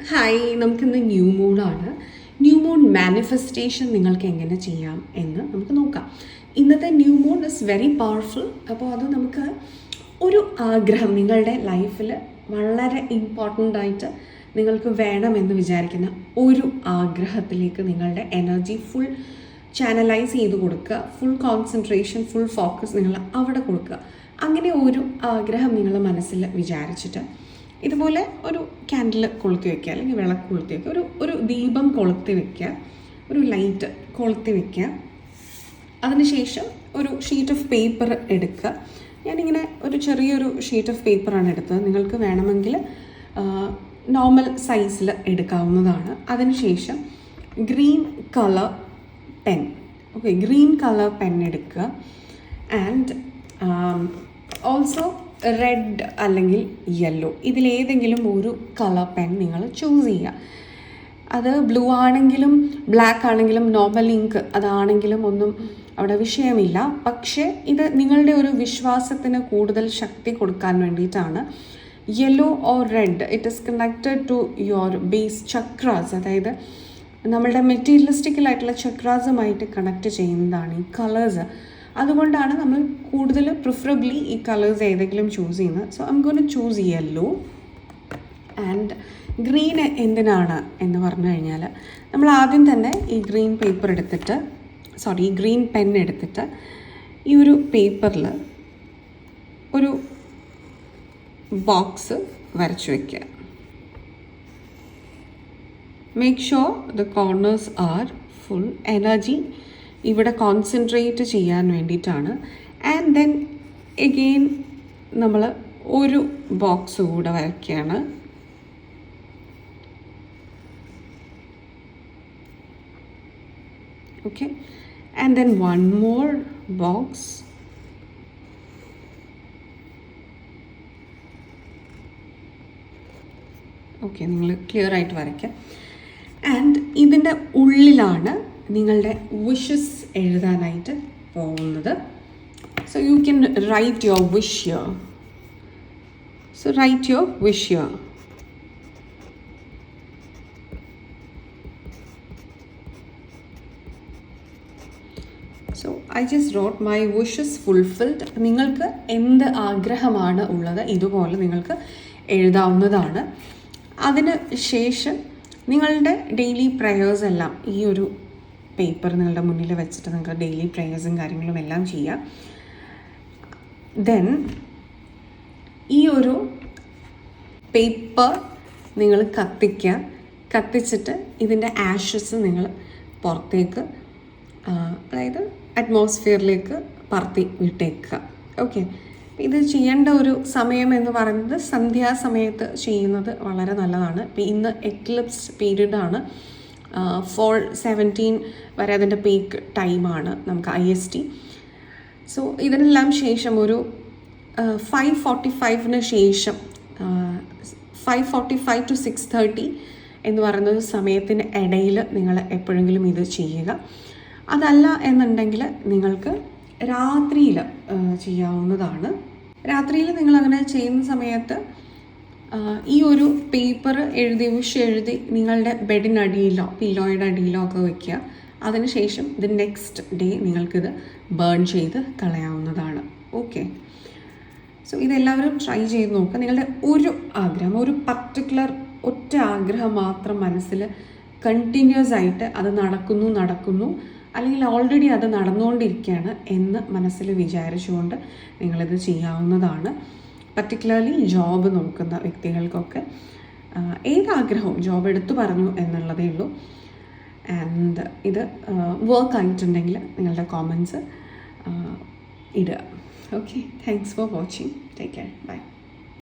Hi നമുക്കിന്ന് new മൂണാണ് new moon manifestation നിങ്ങൾക്ക് എങ്ങനെ ചെയ്യാം എന്ന് നമുക്ക് നോക്കാം. ഇന്നത്തെ new moon is very powerful അപ്പോൾ അത് നമുക്ക് ഒരു ആഗ്രഹം നിങ്ങളുടെ ലൈഫിൽ വളരെ ഇമ്പോർട്ടന്റ് ആയിട്ട് നിങ്ങൾക്ക് വേണമെന്ന് വിചാരിക്കുന്ന ഒരു ആഗ്രഹത്തിലേക്ക് നിങ്ങളുടെ എനർജി ഫുൾ ചാനലൈസ് ചെയ്ത് കൊടുക്കുക. ഫുൾ കോൺസെൻട്രേഷൻ ഫുൾ ഫോക്കസ് നിങ്ങൾ അവിടെ കൊടുക്കുക. അങ്ങനെ ഒരു ആഗ്രഹം നിങ്ങളുടെ മനസ്സിൽ വിചാരിച്ചിട്ട് ഇതുപോലെ ഒരു ക്യാൻഡിൽ കൊളുത്തി വെക്കുക അല്ലെങ്കിൽ വിളക്ക് കൊളുത്തി വെക്കുക ഒരു ഒരു ദീപം കൊളുത്തി വെക്കുക ഒരു ലൈറ്റ് കൊളുത്തി വെക്കുക. അതിനുശേഷം ഒരു ഷീറ്റ് ഓഫ് പേപ്പർ എടുക്കുക. ഞാനിങ്ങനെ ഒരു ചെറിയൊരു ഷീറ്റ് ഓഫ് പേപ്പറാണ് എടുത്തത്. നിങ്ങൾക്ക് വേണമെങ്കിൽ നോർമൽ സൈസിൽ എടുക്കാവുന്നതാണ്. അതിനുശേഷം green colour pen okay green colour pen എടുക്കുക. ആൻഡ് ഓൾസോ റെഡ് അല്ലെങ്കിൽ യെല്ലോ ഇതിലേതെങ്കിലും ഒരു കളർ പെൻ നിങ്ങൾ ചൂസ് ചെയ്യുക. അത് ബ്ലൂ ആണെങ്കിലും ബ്ലാക്ക് ആണെങ്കിലും നോർമൽ ഇങ്ക് അതാണെങ്കിലും ഒന്നും അവിടെ വിഷയമില്ല. പക്ഷേ ഇത് നിങ്ങളുടെ ഒരു വിശ്വാസത്തിന് കൂടുതൽ ശക്തി കൊടുക്കാൻ വേണ്ടിയിട്ടാണ്. Yellow or red it is connected to your base chakras അതായത് നമ്മളുടെ മെറ്റീരിയലിസ്റ്റിക്കലായിട്ടുള്ള ചക്രാസുമായിട്ട് കണക്ട് ചെയ്യുന്നതാണ് ഈ കളേഴ്സ് അതുകൊണ്ടാണ് നമ്മൾ കൂടുതൽ പ്രിഫറബ്ലി ഈ കളേഴ്സ് ഏതെങ്കിലും ചൂസ് ചെയ്യുന്നത്. So I'm gonna choose yellow and green എന്തിനാണ് എന്ന് പറഞ്ഞു കഴിഞ്ഞാൽ നമ്മൾ ആദ്യം തന്നെ ഈ ഗ്രീൻ പേപ്പർ എടുത്തിട്ട് സോറി ഈ ഗ്രീൻ പെൻ എടുത്തിട്ട് ഈ ഒരു പേപ്പറിൽ ഒരു ബോക്സ് വരച്ചു വയ്ക്കുക make sure the corners are full energy ഇവിടെ കോൺസെൻട്രേറ്റ് ചെയ്യാൻ വേണ്ടിയിട്ടാണ്. ആൻഡ് ദെൻ എഗെയിൻ നമ്മൾ ഒരു ബോക്സ് കൂടെ വരയ്ക്കുകയാണ്. Okay. And then one more box okay നിങ്ങൾ ക്ലിയർ ആയിട്ട് വരയ്ക്കാം. ആൻഡ് ഇതിന്റെ ഉള്ളിലാണ് നിങ്ങളുടെ വിഷസ് എഴുതാനായിട്ട് പോകുന്നത്. So you can write your wish your so write your wish your so I just wrote my wishes fulfilled നിങ്ങൾക്ക് എന്ത് ആഗ്രഹമാണ് ഉള്ളത്? ഇതുപോലെ നിങ്ങൾക്ക് എഴുതാവുന്നതാണ്. അതിന് ശേഷം നിങ്ങളുടെ ഡെയിലി പ്രയേഴ്സ് എല്ലാം ഈ ഒരു പേപ്പർ നിങ്ങളുടെ മുന്നിൽ വെച്ചിട്ട് നിങ്ങൾക്ക് ഡെയിലി പ്രേയേഴ്സും കാര്യങ്ങളും എല്ലാം ചെയ്യാം. ദെൻ ഈ ഒരു പേപ്പർ നിങ്ങൾ കത്തിക്കുക. കത്തിച്ചിട്ട് ഇതിന്റെ ആഷസ് നിങ്ങൾ പുറത്തേക്ക് അതായത് അറ്റ്മോസ്ഫിയറിലേക്ക് പറത്തി വിട്ടേക്കുക. ഓക്കെ ഇത് ചെയ്യേണ്ട ഒരു സമയം എന്ന് പറയുന്നത് സന്ധ്യാസമയത്ത് ചെയ്യുന്നത് വളരെ നല്ലതാണ്. ഇന്ന് എക്ലിപ്സ് പീരീഡാണ് ഫോർ സെവന്റീൻ വരെ അതിന്റെ പീക്ക് ടൈമാണ് നമുക്ക് ഐ എസ് ടി സോ ഇതിനെല്ലാം ശേഷം ഒരു ഫൈവ് ഫോർട്ടി ഫൈവിന് ശേഷം five forty five to six thirty എന്ന് പറയുന്ന ഒരു സമയത്തിന് ഇടയിൽ നിങ്ങൾ എപ്പോഴെങ്കിലും ഇത് ചെയ്യുക. അതല്ല എന്നുണ്ടെങ്കിൽ നിങ്ങൾക്ക് രാത്രിയിൽ ചെയ്യാവുന്നതാണ്. രാത്രിയിൽ നിങ്ങൾ അങ്ങനെ ചെയ്യുന്ന സമയത്ത് ഈ ഒരു പേപ്പർ എഴുതി വിഷ് എഴുതി നിങ്ങളുടെ ബെഡിനടിയിലോ പില്ലോയുടെ അടിയിലോ ഒക്കെ വയ്ക്കുക അതിനുശേഷം ഇത് നെക്സ്റ്റ് ഡേ നിങ്ങൾക്കിത് ബേൺ ചെയ്ത് കളയാവുന്നതാണ്. ഓക്കെ സോ ഇതെല്ലാവരും ട്രൈ ചെയ്ത് നോക്കുക. നിങ്ങളുടെ ഒരു ആഗ്രഹം ഒരു പർട്ടിക്കുലർ ഒറ്റ ആഗ്രഹം മാത്രം മനസ്സിൽ കണ്ടിന്യൂസ് ആയിട്ട് അത് നടക്കുന്നു നടക്കുന്നു അല്ലെങ്കിൽ ഓൾറെഡി അത് നടന്നുകൊണ്ടിരിക്കുകയാണ് എന്ന് മനസ്സിൽ വിചാരിച്ചുകൊണ്ട് നിങ്ങളിത് ചെയ്യാവുന്നതാണ്. പർട്ടിക്കുലർലി ജോബ് നോക്കുന്ന വ്യക്തികൾക്കൊക്കെ ഏതാഗ്രഹവും ജോബ് എടുത്തു പറഞ്ഞു എന്നുള്ളതേ ഉള്ളൂ. ആൻഡ് ഇത് വർക്ക് ആയിട്ടുണ്ടെങ്കിൽ നിങ്ങളുടെ കോമൻസ് ഇടുക. Okay thanks for watching take care bye